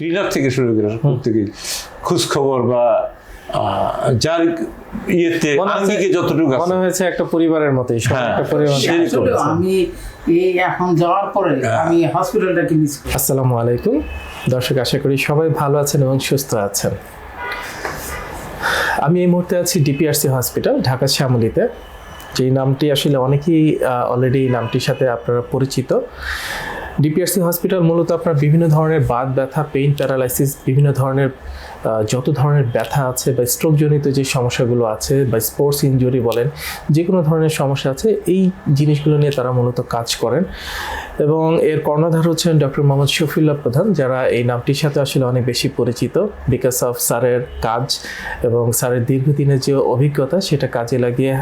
Cleaner থেকে শুরু করে প্রত্যেকে খোঁজ খবর বা আহ, যার ইয়েতে আঙ্গিকে যতটুকু মনে হয়েছে একটা পরিবারের মতোই হ্যাঁ, একটা পরিবার আমি এই এখন যাওয়ার পরে আমি হসপিটালটাকে মিস করি। আসসালামু আলাইকুম। দর্শক আশা করি সবাই ভালো আছেন এবং সুস্থ আছেন। আমি এই মুহূর্তে আছি ডিপিআরসি হসপিটাল ঢাকা শ্যামলিতে। যেই নামটি আসলে অনেকেই অলরেডি নামটির সাথে আপনারা পরিচিত। ডিপিআরসি হসপিটাল মূলত আপনার বিভিন্ন ধরনের বাত ব্যথা পেইন প্যারালাইসিস বিভিন্ন ধরনের যত ধরনের ব্যথা আছে বা স্ট্রোকজনিত যে সমস্যাগুলো আছে বা স্পোর্টস ইঞ্জুরি বলেন, যে কোনো ধরনের সমস্যা আছে, এই জিনিসগুলো নিয়ে তারা মূলত কাজ করেন। এবং এর কর্ণধার হচ্ছেন ডক্টর মোহাম্মদ শফিউল্লাহ প্রধান, যারা এই নামটির সাথে আসলে অনেক বেশি পরিচিত বিকজ অফ স্যারের কাজ এবং স্যারের দীর্ঘদিনের যে অভিজ্ঞতা, সেটা কাজে লাগিয়ে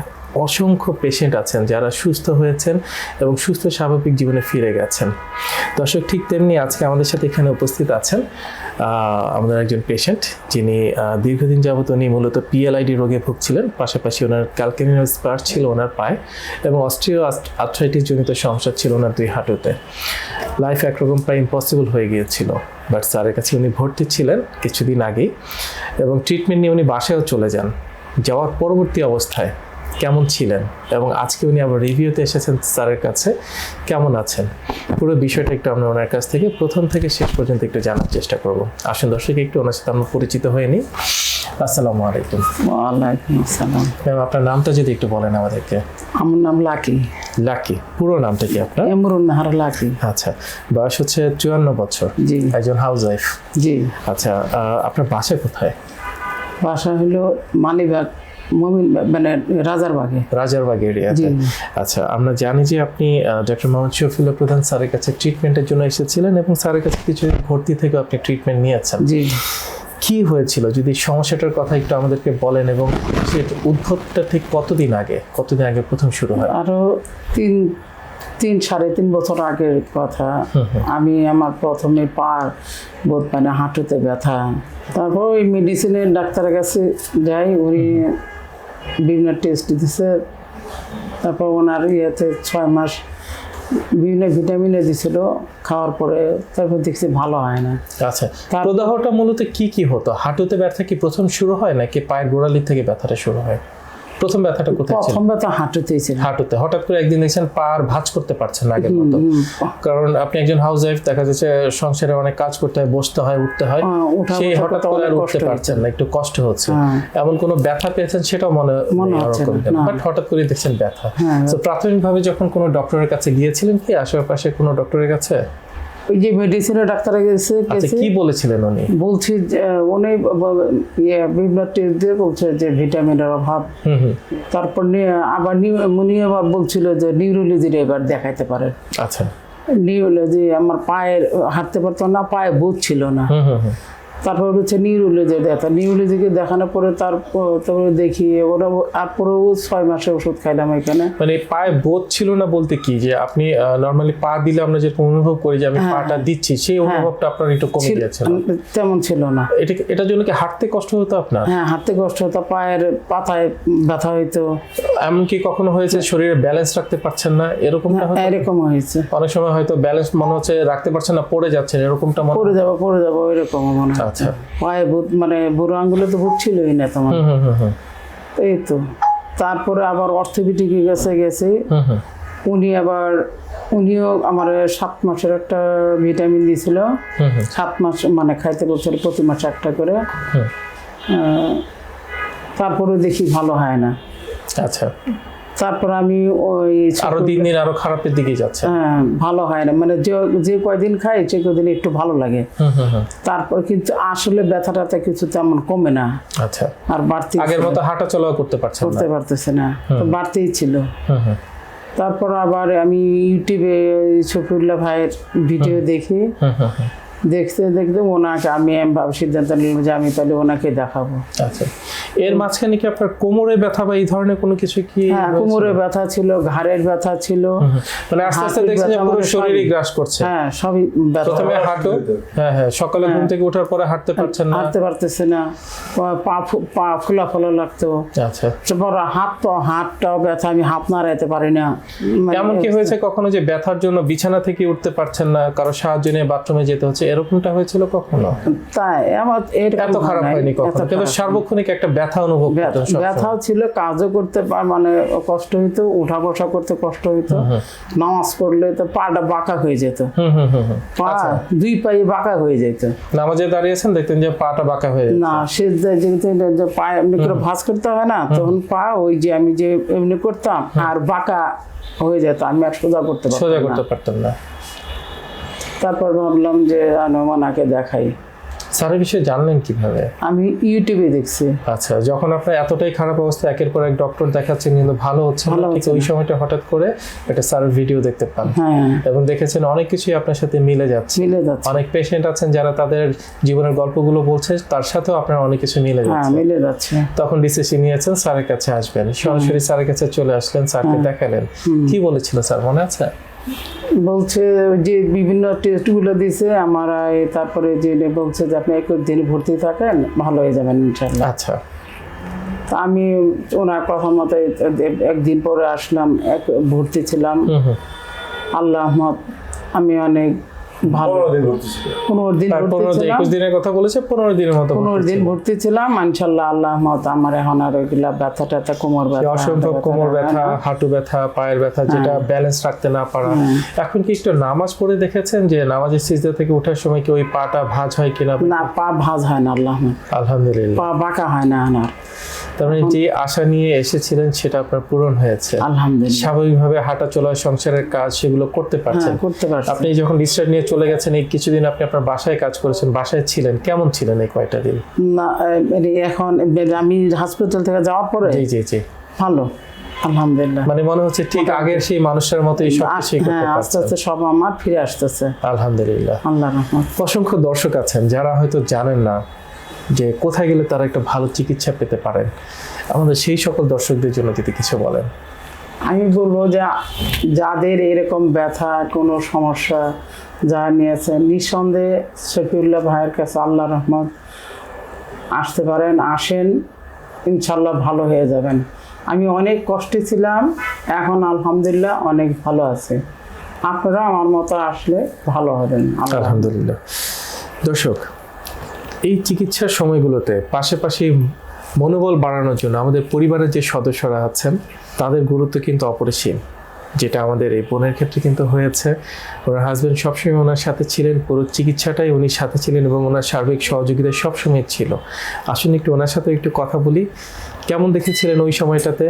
অসংখ্য পেশেন্ট আছেন যারা সুস্থ হয়েছেন এবং সুস্থ স্বাভাবিক জীবনে ফিরে গেছেন। দর্শক, ঠিক তেমনি আজকে আমাদের সাথে এখানে উপস্থিত আছেন আমাদের একজন পেশেন্ট যিনি দীর্ঘদিন যাবত উনি মূলত পিএলআইডি রোগে ভুগছিলেন, পাশাপাশি ওনার ক্যালকেনিয়াস স্পার ছিল ওনার পায়ে এবং অস্ট্রিও আর্থ্রাইটিস জনিত সমস্যা ছিল ওনার দুই হাঁটুতে। লাইফ একরকম প্রায় ইম্পসিবল হয়ে গিয়েছিল বাট স্যারের কাছে উনি ভর্তি ছিলেন কিছুদিন আগেই এবং ট্রিটমেন্ট নিয়ে উনি বাসায়ও চলে যান। যাওয়ার পরবর্তী অবস্থায় কেমন ছিলেন? এবং আজকে উনি আবার রিভিউতে এসেছেন স্যারের কাছে। কেমন আছেন? পুরো বিষয়টা একটু আমরা ওনার কাছ থেকে প্রথম থেকে শেষ পর্যন্ত একটু জানার চেষ্টা করব। আসুন দর্শক একটু ওনার সাথে আমরা পরিচিত হয়ে নিই। আসসালামু আলাইকুম। ওয়ালাইকুম আসসালাম। ম্যাম আপনার নামটা যদি একটু বলেন আমাদেরকে। আমার নাম লাকি। লাকি। পুরো নামটা কি আপনার? এমরুন নাহার লাকি। আচ্ছা বয়স হচ্ছে চুয়ান্ন বছর। জি। একজন হাউস ওয়াইফ জি। আচ্ছা আপনার বাসা কোথায়? বাসা হলো মালিবাগ মমিন মানে রাজারবাগে রাজারবাগ এরিয়াতে। আচ্ছা আমরা জানি যে আপনি ডক্টর মোহাম্মদ শফিউল্লাহ প্রধান স্যারের কাছে ট্রিটমেন্টের জন্য এসেছিলেন এবং স্যারের কাছে কিছু ভর্তি থেকে আপনি ট্রিটমেন্ট নিয়েছেন। জি। কি হয়েছিল? যদি সমস্যাটার কথা একটু আমাদেরকে বলেন এবং সে উদ্ভবটা ঠিক কতদিন আগে? কতদিন আগে প্রথম শুরু হয়? আরও তিন তিন সাড়ে তিন বছর আগের কথা। আমি আমার প্রথমে পা বোধ মানে হাঁটুতে ব্যথা। তারপর ওই মেডিসিনের ডাক্তারের কাছে যাই উনি বিভিন্ন টেস্ট দিছে। তারপর ওনার ইয়েতে ছয় মাস বিভিন্ন ভিটামিনে দিছিল খাওয়ার পরে তারপর দেখছি ভালো হয় না। আচ্ছা প্রদাহটা মূলত কি কি হতো? হাঁটুতে ব্যথা কি প্রথম শুরু হয় নাকি পায়ের গোড়ালির থেকে ব্যথাটা শুরু হয়? প্রথম ব্যথাটা কোথায় ছিল? প্রথম ব্যথা হাঁটুতেই ছিল। হাঁটুতে। হঠাৎ করে একদিন দেখছেন পা আর ভাঁজ করতে পারছেন না আগের মতো। কারণ আপনি একজন হাউস ওয়াইফ দেখা যাচ্ছে সংসারে অনেক কাজ করতে হয় বসতে হয় উঠতে হয়। হ্যাঁ, সেই হঠাৎ করে আর উঠতে পারছেন না একটু কষ্ট হচ্ছে। হ্যাঁ। এমন কোনো ব্যথা পেয়েছেন সেটাও মনে মনে হচ্ছে না। বাট হঠাৎ করে দেখছেন ব্যথা। হ্যাঁ। তো প্রাথমিকভাবে যখন কোনো ডক্টরের কাছে গিয়েছিলেন কি আশেপাশে কোনো ডক্টরের কাছে? ওই যে মেডিসিনের ডাক্তারে গেছে আচ্ছা কি বলেছিলেন উনি? বলছি যে উনি ইয়ে বিভিন্ন টেস্ট দিয়ে বলছে যে ভিটামিনের অভাব। তারপর নিয়ে আবার উনি আবার বলছিল যে নিউরোলজির এবার দেখাইতে পারে। আচ্ছা। নিউরোলজি আমার পায়ের হাঁটতে পারতো না পায়ে বুধ ছিল না। তারপর হচ্ছে নিউরোলজি দেখা নিউরোলজিকে দেখানোর পরে তারপর দেখি ওরা তারপরেও ছয় মাসের ওষুধ খাইলাম এখানে। মানে পায়ে বোধ ছিল না বলতে কি যে আপনি নর্মালি পা দিলে আমরা যেরকম অনুভব করি যে আমি পাটা দিচ্ছি সেই অনুভবটা আপনার একটু কমে ছিল- গিয়েছিল। তেমন ছিল না। এটা এটার জন্য কি হাঁটতে কষ্ট হতো আপনার? হ্যাঁ হাঁটতে কষ্ট হতো পায়ের পাতায় ব্যথা হইতো। এমনকি কখনো হয়েছে শরীরে ব্যালেন্স রাখতে পারছেন না এরকমটা হয়তো এরকম হয়েছে। অনেক সময় হয়তো ব্যালেন্স মনে হচ্ছে রাখতে পারছেন না পড়ে যাচ্ছেন এরকমটা মনে পড়ে যাব পড়ে যাব এরকম মনে হয়। আচ্ছা। পায়ে মানে বুড়ো আঙ্গুলে তো বুট ছিলই না তোমার হুম হুম হুম হুম। এই তো। তারপরে আবার অর্থোপেডিকে গেছে গেছে। উনি আবার উনিও আমার সাত মাসের একটা ভিটামিন দিয়েছিল হুম হুম। সাত মাস মানে খাইতে বলছিল প্রতি মাসে একটা করে। হুম। তারপরে দেখি ভালো হয় না। আচ্ছা। তারপর আমি ওই আরও দিন দিন আরও খারাপের দিকে যাচ্ছে। হ্যাঁ ভালো হয় না। মানে যে যে কয়দিন খাই সে কয়দিন একটু ভালো লাগে। তারপর কিন্তু আসলে ব্যথাটাতে কিছু তেমন কমে না। আচ্ছা। আর বাড়তি আগের মতো হাঁটা চলাও করতে পারছে না। করতে পারতেছে না। তো বাড়তেই ছিল। তারপর আবার আমি ইউটিউবে শফিউল্লাহ ভাইয়ের ভিডিও দেখি। দেখতে দেখতে ওনাকে আমি ভাব- সিদ্ধান্ত নিলাম যে আমি তাহলে ওনাকে দেখাবো। আচ্ছা। এর মাঝখানে কি আপনার কোমরে ব্যথা বা এই ধরনের কোনো কিছু কি হ্যাঁ কোমরে ব্যথা ছিল ঘাড়ের ব্যথা ছিল। মানে আস্তে আস্তে দেখছেন যে পুরো শরীরই গ্রাস করছে। হ্যাঁ সবই ব্যথা। প্রথমে হাঁটু। হ্যাঁ হ্যাঁ সকালে ঘুম থেকে ওঠার পরে হাঁটতে পারছেন না। হাঁটতে পারতেছে না। পা- পা ফোলা ফোলা লাগতো। আচ্ছা। তারপর হাত তো হাতটাও ব্যথা আমি হাত নাড়াইতে পারি না। মানে এমন কি হয়েছে কখনো যে ব্যথার জন্য বিছানা থেকে উঠতে পারছেন না কারও সাহায্য নিয়ে বাথরুমে যেতে হচ্ছে? এরকমটা হয়েছিল কখনো? তাই আমার এত খারাপ হয়নি কখনো। কিন্তু সার্বক্ষণিক একটা ব্যথা অনুভব ব্যথাও ছিল কাজও করতে পার মানে কষ্ট হইতো উঠা বসা করতে কষ্ট হইতো। নামাজ পড়লে তো পাটা বাঁকা হয়ে যেত। পা আচ্ছা। দুই পায়ে বাঁকা হয়ে যেত। নামাজে দাঁড়িয়েছেন দেখতেন যে পাটা বাঁকা হয়ে। না সে যে- পায়ে এমনি করে ভাঁজ করতে হয় না তখন পা ওই যে আমি যে এমনি করতাম আর বাঁকা হয়ে যেত আমি আর সোজা করতে পারতাম সোজা করতে পারতাম না। তারপর ভাবলাম যে আনমানাকে দেখাই। স্যারের বিষয়ে জানলেন কীভাবে? আমি ইউটিউবে দেখছি। আচ্ছা যখন আপনার এতটাই খারাপ অবস্থা একের পর এক ডক্টর দেখাচ্ছেন কিন্তু ভালো হচ্ছে না ঠিক ওই সময়টা হঠাৎ করে একটা স্যারের ভিডিও দেখতে পান। হ্যাঁ। এবং দেখেছেন অনেক কিছুই আপনার সাথে মিলে যাচ্ছে। মিলে যাচ্ছে। অনেক পেশেন্ট আছেন যারা তাদের জীবনের গল্পগুলো বলছে তার সাথেও আপনার অনেক কিছু মিলে হ্যাঁ যাচ্ছে। মিলে যাচ্ছে। তখন ডিসিশন নিয়েছেন স্যারের কাছে আসবেন। সরাসরি স্যারের কাছে চলে আসলেন স্যারকে দেখালেন। কি বলেছিল স্যার মনে আছে? বলছে যে বিভিন্ন টেস্টগুলো দিছে আমার তারপরে যে বলছে যে আপনি একুশ দিন ভর্তি থাকেন ভালো হয়ে যাবেন ইনশাল্লাহ আচ্ছা। তা আমি ওনার কথা মতো একদিন পরে আসলাম এক ভর্তি ছিলাম। আল্লাহ আমি অনেক পনেরো দিন একুশ দিনের কথা বলেছে পনেরো দিনের মতো পনেরো দিন ভর্তি ছিলাম ইনশাল্লাহ আল্লাহ রহমত আমার এখন আর ওইগুলা ব্যথা ট্যাথা কোমর যে ব্যথা অসম্ভব কোমর ব্যথা হ্যাঁ, হাঁটু ব্যথা পায়ের ব্যথা যেটা ব্যালেন্স রাখতে না পারা। এখন কি একটু নামাজ পড়ে দেখেছেন যে নামাজের সিজদা থেকে ওঠার সময় কি ওই পাটা ভাঁজ হয় কিনা? না পা ভাঁজ হয় না আল্লাহ। আলহামদুলিল্লাহ। পা বাঁকা হয় না আমার। তার মানে যে আশা নিয়ে এসেছিলেন সেটা আপনার পূরণ হয়েছে। আলহামদুলিল্লাহ। স্বাভাবিকভাবে হাঁটা চলা সংসারের কাজ সেগুলো করতে পারছেন। হ্যাঁ করতে পারছি। আপনি যখন ডিসচার্জ নিয়ে চলে গেছেন এই কিছুদিন আপনি আপনার বাসায় কাজ করেছেন বাসায় ছিলেন কেমন ছিলেন এই কয়টা দিন? না এখন আমি হসপিটাল থেকে যাওয়ার পরে জি জি জি। ভালো আলহামদুলিল্লাহ। মানে মনে হচ্ছে ঠিক আগের সেই মানুষের মতোই সব আস- কিছুই করতে হ্যাঁ আস্তে আস্তে সব আমার ফিরে আসতেছে। আলহামদুলিল্লাহ। আল্লাহ রহমত। অসংখ্য দর্শক আছেন যারা হয়তো জানেন না যে কোথায় গেলে তারা একটা ভালো চিকিৎসা পেতে পারেন আমাদের সেই সকল দর্শকদের জন্য যদি কিছু বলেন। আমি বলব যে যাদের এরকম ব্যথা কোনো সমস্যা যা নিয়েছে নিঃসন্দেহে শফিউল্লাহ ভাইয়ের কাছে আল্লাহ রহমত আসতে পারেন আসেন ইনশাল্লাহ ভালো হয়ে যাবেন। আমি অনেক কষ্টে ছিলাম এখন আলহামদুলিল্লাহ অনেক ভালো আছে। আপনারা আমার মতো আসলে ভালো হবেন। আলহামদুলিল্লাহ। দর্শক এই চিকিৎসার সময়গুলোতে পাশাপাশি মনোবল বাড়ানোর জন্য আমাদের পরিবারের যে সদস্যরা আছেন, তাদের গুরুত্ব কিন্তু অপরিসীম, যেটা আমাদের এই বোনের ক্ষেত্রে কিন্তু হয়েছে। ওনার হাজবেন্ড সবসময় ওনার সাথে ছিলেন, পুরো চিকিৎসাটাই উনি সাথে ছিলেন এবং ওনার সার্বিক সহযোগিতা সবসময় ছিল। আসুন একটু ওনার সাথে একটু কথা বলি। কেমন দেখেছিলেন ওই সময়টাতে?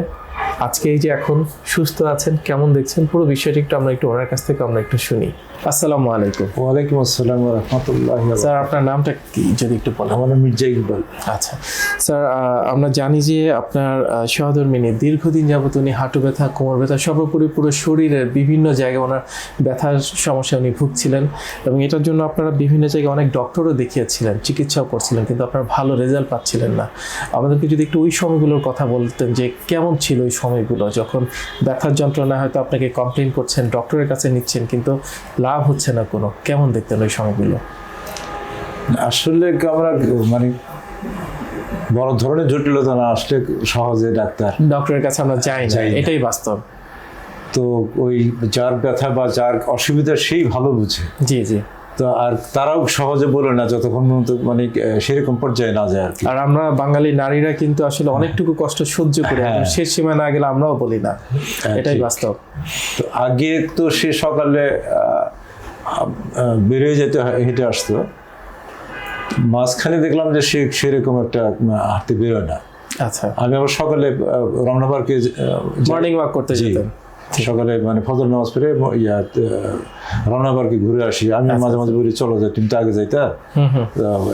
আজকে এই যে এখন সুস্থ আছেন, কেমন দেখছেন? পুরো বিষয়টি একটু আমরা একটু ওনার কাছ থেকে আমরা একটু শুনি। আসসালামু আলাইকুম। ওয়ালাইকুম আসসালাম রহমতুল্লাহ স্যার আপনার নামটা কি? যদি একটু বলেন আমার নাম মির্জা ইকবাল। আচ্ছা। স্যার আমরা জানি যে আপনার সহধর্মিনী দীর্ঘদিন যাবত উনি হাঁটু ব্যথা কোমর ব্যথা সর্বোপরি পুরো শরীরের বিভিন্ন জায়গায় ওনার ব্যথার সমস্যা উনি ভুগছিলেন এবং এটার জন্য আপনারা বিভিন্ন জায়গায় অনেক ডক্টরও দেখিয়েছিলেন চিকিৎসাও করছিলেন কিন্তু আপনারা ভালো রেজাল্ট পাচ্ছিলেন না। আমাদেরকে যদি একটু ওই সময়গুলোর কথা বলতেন যে কেমন ছিল ওই সময়গুলো যখন ব্যথার যন্ত্রণা হয়তো আপনাকে কমপ্লেন করছেন ডক্টরের কাছে নিচ্ছেন কিন্তু লাভ হচ্ছে না কোনো? কেমন দেখতেন ওই সময়গুলো? আসলে আমরা মানে বড় ধরনের জটিলতা না আসলে সহজে ডাক্তার। ডক্টরের কাছে আমরা যাই না। যাই এটাই বাস্তব। তো ওই যার ব্যথা বা যার অসুবিধা সেই ভালো বুঝে। জি জি। তো আর তারাও সহজে বলে না যতক্ষণ মানে সেরকম পর্যায়ে না যায় আর আমরা বাঙালি নারীরা কিন্তু আসলে অনেকটুকু কষ্ট সহ্য করে হ্যাঁ। শেষ সীমা না গেলে আমরাও বলি না। এটাই বাস্তব। তো আগে তো সে সকালে বেরিয়ে যেতে হেঁটে আসতো। মাঝখানে দেখলাম যে সে সেরকম একটা হাঁটতে বেরোয় না। আচ্ছা। আমি আবার সকালে রমনা পার্কে মর্নিং ওয়াক করতে জি। সকালে মানে ফজর নামাজ পড়ে ইয়া রমনা পার্কে ঘুরে আসি। আমি মাঝে মাঝে বলি চলো যাই তুমি তো আগে যাইতা।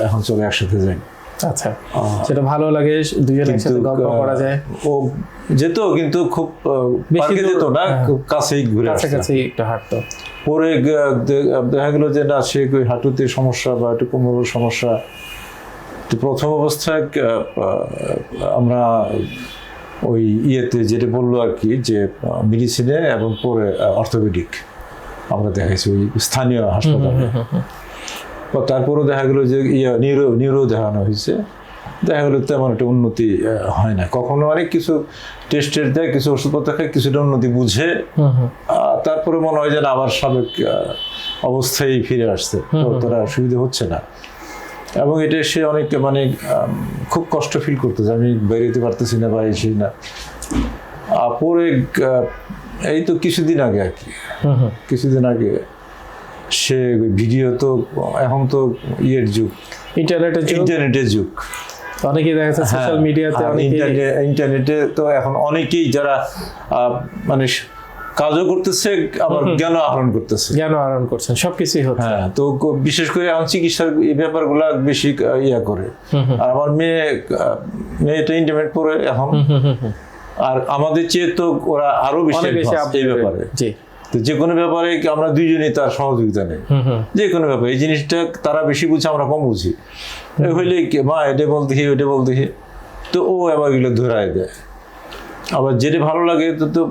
এখন চলো একসাথে যাই। আচ্ছা সেটা ভালো লাগে দুজন একসাথে গল্প করা যায়। ও যেত কিন্তু খুব বেশি যেত না হ্যাঁ। খুব কাছেই ঘুরে কাছাকাছি একটু হাঁটতো। পরে দেখা গেলো যে না সে হাঁটুতে সমস্যা বা একটু কোমরের সমস্যা। তো প্রথম অবস্থায় আমরা ওই ইয়েতে যেটা বলল আর কি যে মেডিসিনে এবং পরে অর্থোপেডিক আমরা দেখাইছি ওই স্থানীয় হাসপাতালে। তারপরেও দেখা গেলো যে ইয়ে নিউরো নিউরো দেখানো হয়েছে। দেখা গেলো তেমন একটা উন্নতি হয় না কখনো অনেক কিছু টেস্টের দেয় কিছু ওষুধপত্র খায় কিছুটা উন্নতি বুঝে তারপরে মনে হয় যেন আবার সাবেক অবস্থায় ফিরে আসছে। তো তোরা সুবিধা হচ্ছে না। এবং এটা সে অনেক মানে খুব কষ্ট ফিল করতেছে। আমি বেরোতে পারতেছি না বা এসি না। পরে এই তো কিছুদিন আগে আর কি। কিছুদিন আগে সে ভিডিও তো এখন তো ইয়ের যুগ। ইন্টারনেটের যুগ। ইন্টারনেটের যুগ। অনেকে দেখা যাচ্ছে সোশ্যাল মিডিয়াতে ইন্টারনেটে তো এখন অনেকেই যারা মানে কাজও করতেছে আবার জ্ঞান আহরণ করতেছে। জ্ঞান আহরণ করছেন সবকিছুই হচ্ছে। হ্যাঁ তো বিশেষ করে এখন চিকিৎসার এই ব্যাপারগুলো বেশি ইয়া করে। আর আমার মেয়ে মেয়েটা ইন্টারনেট পড়ে এখন। আর আমাদের চেয়ে তো ওরা আরও বেশি এই ব্যাপারে। জি। তো যে কোনো ব্যাপারে আমরা দুইজনই তার সহযোগিতা নেই। যে কোনো ব্যাপারে এই জিনিসটা তারা বেশি বুঝে আমরা কম বুঝি। হইলে মা এটা বলতে ওইটা বলতে তো ও আবার এগুলো ধরায় দেয়। আবার যেটা ভালো লাগে তো তো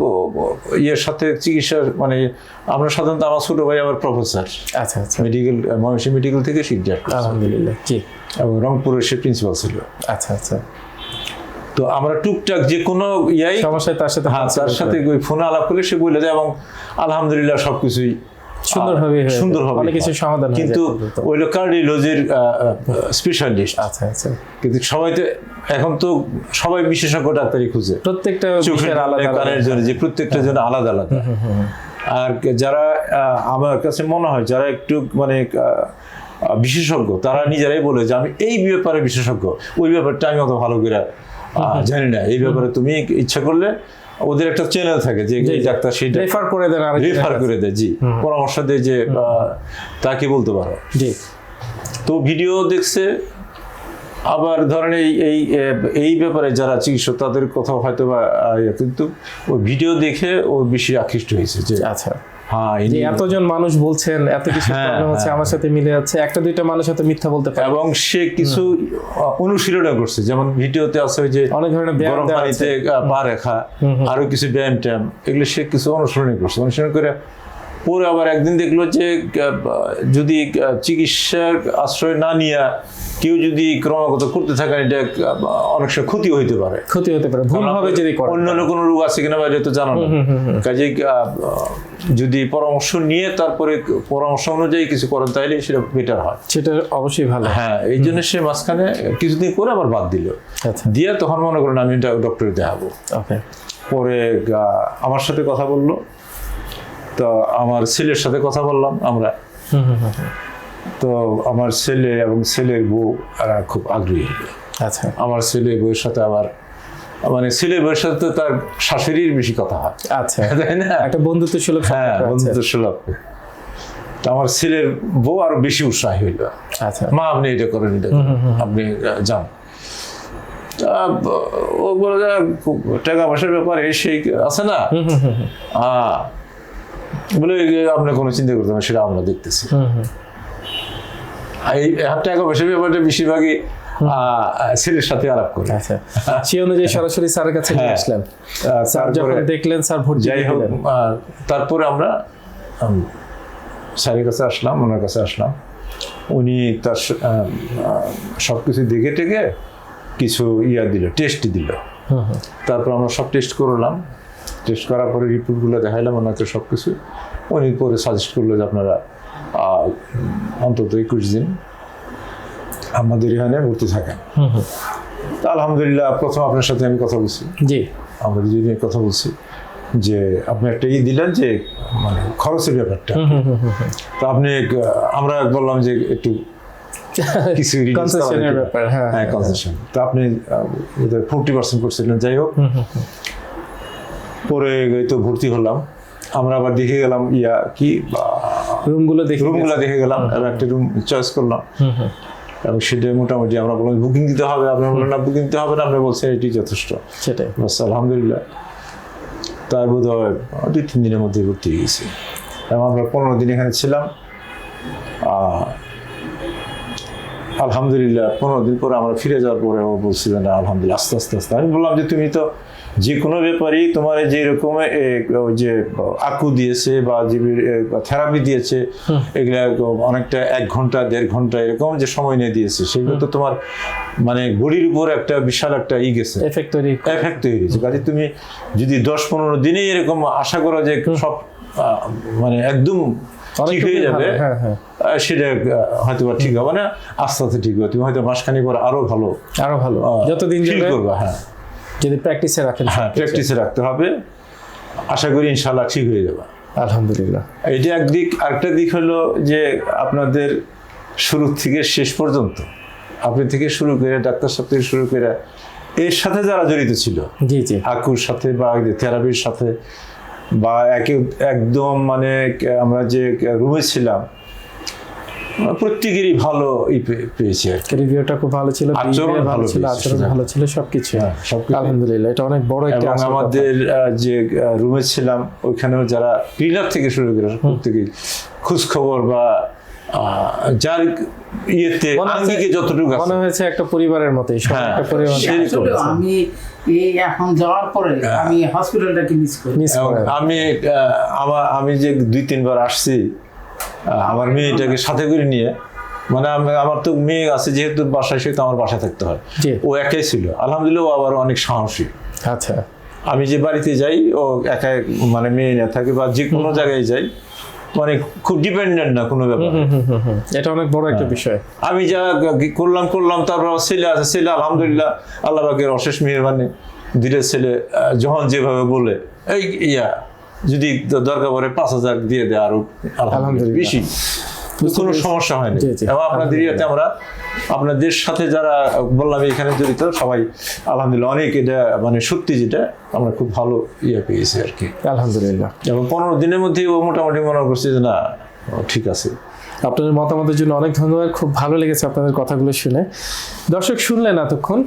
ইয়ের সাথে চিকিৎসার মানে আমরা সাধারণত আমার ছোট ভাই আমার প্রফেসর আচ্ছা আচ্ছা। মেডিকেল ময়মনসিংহ মেডিকেল থেকে শিক্ষা আলহামদুলিল্লাহ জি। এবং রংপুরে সে প্রিন্সিপাল ছিল। আচ্ছা আচ্ছা। তো আমরা টুকটাক যে কোনো ইয়াই সমস্যায় তার সাথে হ্যাঁ তার সাথে ওই ফোনে আলাপ করলে সে বলে দেয় এবং আলহামদুলিল্লাহ সবকিছুই সুন্দরভাবে হয়ে। সুন্দরভাবে অনেক কিছু সমাধান কিন্তু। ওই কার্ডিওলজির স্পেশালিস্ট আচ্ছা আচ্ছা। কিন্তু সবাই তো এখন তো সবাই বিশেষজ্ঞ ডাক্তারই খুঁজে। প্রত্যেকটা চোখের আলাদা কানের জন্য যে প্রত্যেকটা জন্য আলাদা আলাদা। আর যারা আমার কাছে মনে হয় যারা একটু মানে বিশেষজ্ঞ তারা নিজেরাই বলে যে আমি এই ব্যাপারে বিশেষজ্ঞ ওই ব্যাপারটা আমি অত ভালো করে জানি না। এই ব্যাপারে তুমি ইচ্ছা করলে ওদের একটা চ্যানেল থাকে যে ডাক্তার সেই রেফার করে দেন আর রেফার করে দেয় জি। পরামর্শ দেয় যে তাকে বলতে পারো। জি। তো ভিডিও দেখছে আবার ধরেন এই এই এই ব্যাপারে যারা চিকিৎসক তাদের কথা হয়তো বা কিন্তু ওই ভিডিও দেখে ও বেশি আকৃষ্ট হয়েছে যে আচ্ছা। এতজন মানুষ বলছেন এত কিছু হ্যাঁ, প্রবলেম হচ্ছে হ্যাঁ, আমার সাথে মিলে যাচ্ছে একটা দুইটা মানুষ হয়তো মিথ্যা বলতে পারে। এবং সে কিছু অনুশীলনও করছে যেমন ভিডিওতে আছে ওই যে অনেক ধরনের ব্যায়াম গরম পানিতে পা রেখা আরও কিছু ব্যায়াম ট্যায়াম এগুলো সে কিছু অনুশীলন করছে। অনুসরণ করে পরে আবার একদিন দেখল যে যদি চিকিৎসার আশ্রয় না নিয়ে কেউ যদি ক্রমাগত করতে থাকেন এটা অনেক সময় ক্ষতি হইতে পারে। ক্ষতি হতে পারে। ভুল ভাবে যদি অন্যান্য কোনো রোগ আছে কিনা বাইরে তো জানো না। কাজে যদি পরামর্শ নিয়ে তারপরে পরামর্শ অনুযায়ী কিছু করেন তাইলে সেটা বেটার হয়। সেটা অবশ্যই ভালো। হ্যাঁ এই জন্য সে মাঝখানে কিছুদিন করে আবার বাদ দিল। আচ্ছা। দিয়ে তখন মনে করেন আমি এটা ডক্টরে দেখাবো। পরে আমার সাথে কথা বলল। তো আমার ছেলের সাথে কথা বললাম আমরা। তো আমার ছেলে এবং ছেলের বউ এরা খুব আগ্রহী। আচ্ছা। আমার ছেলে বউয়ের সাথে আবার মানে ছেলে বউয়ের সাথে তো তার শাশুড়ির বেশি কথা হয়। আচ্ছা। তাই না? একটা বন্ধুত্ব সুলভ হ্যাঁ বন্ধুত্ব সুলভ তো আমার ছেলের বউ আরও বেশি উৎসাহী হইল। আচ্ছা। মা আপনি এটা করেন এটা আপনি যান। ও বলে খুব টাকা পয়সার ব্যাপারে সেই আছে না? আহ, বলে আপনি কোনো চিন্তা করতে না, সেটা আমরা দেখতেছি। হুম, হুম। এই হাত টাকা পয়সার ব্যাপারটা বেশিরভাগই ছেলের সাথে আলাপ করে। আচ্ছা। সেই অনুযায়ী সরাসরি স্যারের কাছে নিয়ে হ্যাঁ। আসলেন। স্যার যখন দেখলেন স্যার ভর্তি যাই হোক তারপরে আমরা স্যারের কাছে আসলাম ওনার কাছে আসলাম। উনি তার সব কিছু দেখে টেকে কিছু ইয়া দিল টেস্ট দিল। হুম, হুম। তারপর আমরা সব টেস্ট করলাম। টেস্ট করার পরে রিপোর্টগুলো দেখাইলাম ওনাকে সব কিছু উনি পরে সাজেস্ট করল যে আপনারা অন্তত একুশ দিন আমাদের এখানে ভর্তি থাকেন। আলহামদুলিল্লাহ প্রথম আপনার সাথে আমি কথা বলছি। জি। আমরা দুজনে কথা বলছি যে আপনি একটা ই দিলেন যে মানে খরচের ব্যাপারটা। তো আপনি আমরা বললাম যে একটু কিছু পারে। ব্যাপার, হ্যাঁ, হ্যাঁ কনসেশন তো আপনি ফোরটি পার্সেন্ট করছিলেন যাই হোক। পরে তো ভর্তি হলাম। আমরা আবার দেখে গেলাম ইয়া কি রুমগুলো দেখে রুমগুলো দেখে গেলাম একটা রুম চয়েস করলাম। হুম, হুম। এবং সেটা মোটামুটি আমরা বললাম বুকিং দিতে হবে। আপনি বললেন না বুকিং দিতে হবে না। আপনি বলছেন এটি যথেষ্ট। সেটাই। বাস আলহামদুলিল্লাহ। তার বোধ হয় দুই তিন দিনের মধ্যে ভর্তি হয়ে গেছি। এবং আমরা পনেরো দিন এখানে ছিলাম। আহ, আলহামদুলিল্লাহ পনেরো দিন পরে আমরা ফিরে যাওয়ার পরে ও বলছিল না আলহামদুলিল্লাহ আস্তে আস্তে আস্তে। আমি বললাম যে তুমি তো যে কোনো ব্যাপারই তোমার যে রকম যে আকু দিয়েছে বা যে থেরাপি দিয়েছে এগুলা অনেকটা এক ঘণ্টা দেড় ঘণ্টা এরকম যে সময় নিয়ে দিয়েছে সেগুলো তো তোমার মানে বডির উপর একটা বিশাল একটা ই গেছে। এফেক্ট তৈরি এফেক্ট তৈরি হয়েছে। কাজে তুমি যদি দশ পনেরো দিনেই এরকম আশা করো যে সব মানে একদম ঠিক হয়ে যাবে। হ্যাঁ হ্যাঁ। সেটা হয়তো ঠিক হবে না। আস্তে আস্তে ঠিক হবে। তুমি হয়তো মাসখানি পর আরও ভালো আরও ভালো। যতদিন ফিল করবা হ্যাঁ। যদি প্র্যাকটিসে রাখেন হ্যাঁ প্র্যাকটিসে রাখতে হবে। আশা করি ইনশাল্লাহ ঠিক হয়ে যাবে। আলহামদুলিল্লাহ। এটা একদিক। আরেকটা দিক হলো যে আপনাদের শুরু থেকে শেষ পর্যন্ত আপনি থেকে শুরু করে ডাক্তার সাহেব থেকে শুরু করে এর সাথে যারা জড়িত ছিল জি জি। আকুর সাথে বা থেরাপির সাথে বা একে একদম মানে আমরা যে রুমে ছিলাম প্রত্যেকেরই ভালো পেয়েছি আর রিভিউটা খুব ভালো ছিল আচরণ ভালো ছিল আচরণ ভালো ছিল সবকিছু। হ্যাঁ, আলহামদুলিল্লাহ এটা অনেক বড় একটা। আমাদের যে রুমে ছিলাম ওইখানেও যারা ক্লিনার থেকে শুরু করে প্রত্যেকেই খোঁজ খবর বা যার ইয়েতে আঙ্গিকে যতটুকু মনে হয়েছে একটা পরিবারের মতোই হ্যাঁ, একটা পরিবার আমি এই এখন যাওয়ার পরে আমি হসপিটালটাকে মিস করি। আমি আমার আমি যে দুই তিনবার আসছি আমার মেয়েটাকে সাথে করে নিয়ে মানে আমার তো মেয়ে আছে যেহেতু বাসায় সে তো আমার বাসায় থাকতে হয়। ও একাই ছিল। আলহামদুলিল্লাহ ও আবার অনেক সাহসী। আচ্ছা। আমি যে বাড়িতে যাই ও একাই মানে মেয়ে না থাকে বা যে কোনো জায়গায় যাই মানে খুব ডিপেন্ডেন্ট না কোনো ব্যাপার। এটা অনেক বড় একটা বিষয়। আমি যা করলাম করলাম তারপর ছেলে আছে ছেলে আলহামদুলিল্লাহ আল্লাহ পাকের অশেষ মেহরবানি। ধীরে ছেলে যখন যেভাবে বলে এই ইয়া যদি দরকার পড়ে পাঁচ হাজার দিয়ে দেয় আরও আলহামদুলিল্লাহ। বেশি। কোনো সমস্যা হয়নি। এবং আপনাদের ইয়েতে আমরা আপনাদের সাথে যারা বললাম এখানে জড়িত সবাই আলহামদুলিল্লাহ অনেক এটা মানে সত্যি যেটা আমরা খুব ভালো ইয়ে পেয়েছি আর কি। আলহামদুলিল্লাহ। এবং পনেরো দিনের মধ্যেই ও মোটামুটি মনে করছে যে না ঠিক আছে। আপনাদের মতামতের জন্য অনেক ধন্যবাদ খুব ভালো লেগেছে আপনাদের কথাগুলো শুনে। দর্শক শুনলেন এতক্ষণ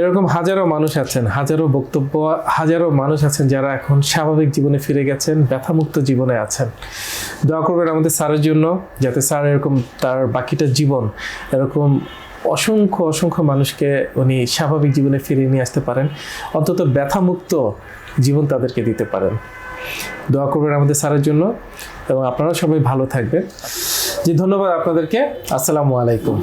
এরকম হাজারো মানুষ আছেন, হাজারো বক্তব্য, হাজারো মানুষ আছেন যারা এখন স্বাভাবিক জীবনে ফিরে গেছেন, ব্যথামুক্ত জীবনে আছেন। দোয়া করবেন আমাদের স্যারের জন্য, যাতে স্যার এরকম তার বাকিটা জীবন, এরকম অসংখ্য অসংখ্য মানুষকে উনি স্বাভাবিক জীবনে ফিরিয়ে নিয়ে আসতে পারেন। অন্তত ব্যথামুক্ত জীবন তাদেরকে দিতে পারেন। দোয়া করবেন আমাদের স্যারের জন্য, এবং আপনারা সবাই ভালো থাকবেন। জি, ধন্যবাদ আপনাদেরকে। আসসালামু আলাইকুম।